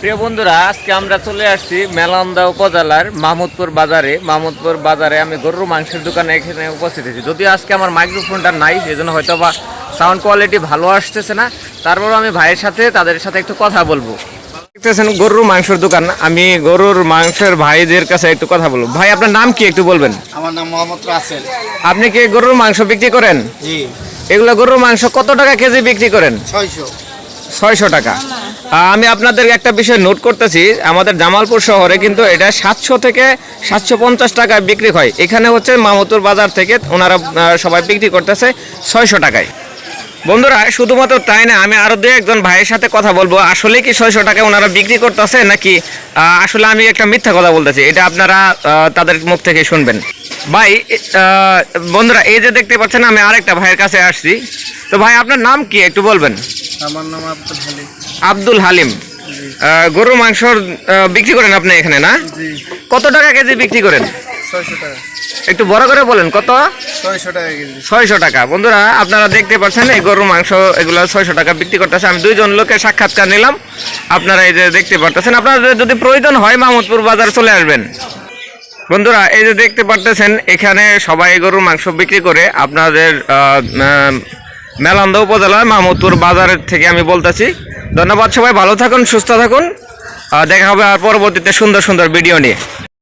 প্রিয় বন্ধুরা আজকে আমরা চলে আসছি মেলান্দা উপজেলার মাহমুদপুর বাজারে। মাহমুদপুর বাজারে আমি গরুর মাংসের দোকানে এখানে উপস্থিত আছি যদিও আজকে আমার মাইক্রোফোনটা নাই সেই জন্য হয়তো বা সাউন্ড কোয়ালিটি ভালো আসতেছে না। তারপর আমি ভাইয়ের সাথে তাদের সাথে একটু কথা বলব। দেখতেছেন গরুর মাংসের দোকান। আমি গরুর মাংসের ভাইদের কাছে একটু কথা বলব। ভাই আপনার নাম কি একটু বলবেন? আমার নাম মোহাম্মদ রাসেল। আপনি কি গরুর মাংস বিক্রি করেন? জি। এগুলো গরুর মাংস কত টাকা কেজি বিক্রি করেন? ছয়শো। ছয়শো টাকা। আমি আপনাদের একটা বিষয় নোট করতেছি। আমাদের জামালপুর শহরে কিন্তু এটা সাতশো থেকে সাতশো পঞ্চাশ টাকায় বিক্রি হয়। এখানে হচ্ছে মামতুর বাজার থেকে ওনারা সবাই বিক্রি করতেছে ছয়শো টাকায়। বন্ধুরা, শুধুমাত্র তাই না, আমি আরও দু একজন ভাইয়ের সাথে কথা বলব। আসলে কি ছয়শো টাকায় ওনারা বিক্রি করতেছে নাকি আসলে আমি একটা মিথ্যা কথা বলতেছি। এটা আপনারা তাদের মুখ থেকে শুনবেন। ভাই বন্ধুরা, এই যে দেখতে পাচ্ছেন, আমি আরেকটা ভাইয়ের কাছে আসছি। তো ভাই, আপনার নাম কি? একটু বলবেন। আমার নাম আব্দুল হালিম। আব্দুল হালিম। গরুর মাংস বিক্রি করেন আপনি এখানে না? কত টাকা কেজি বিক্রি করেন? একটু বড় করে বলেন কত? ছয়শো টাকা বন্ধুরা আপনারা দেখতে পাচ্ছেন এই গরুর মাংস এগুলো ছয়শো টাকা বিক্রি করতেছে। আমি দুইজন লোকের সাক্ষাৎকার নিলাম। আপনারা এই যে দেখতে পারতেছেন আপনাদের যদি প্রয়োজন হয় মাহমুদপুর বাজার চলে আসবেন। বন্ধুরা এই যে দেখতে পারতেছেন এখানে সবাই গরুর মাংস বিক্রি করে আপনাদের মেলান্দা উপজেলার মাহমুদপুর বাজারের থেকে আমি বলতেছি। ধন্যবাদ সবাই ভালো থাকুন সুস্থ থাকুন। দেখা হবে আর পরবর্তীতে সুন্দর সুন্দর ভিডিও নিয়ে।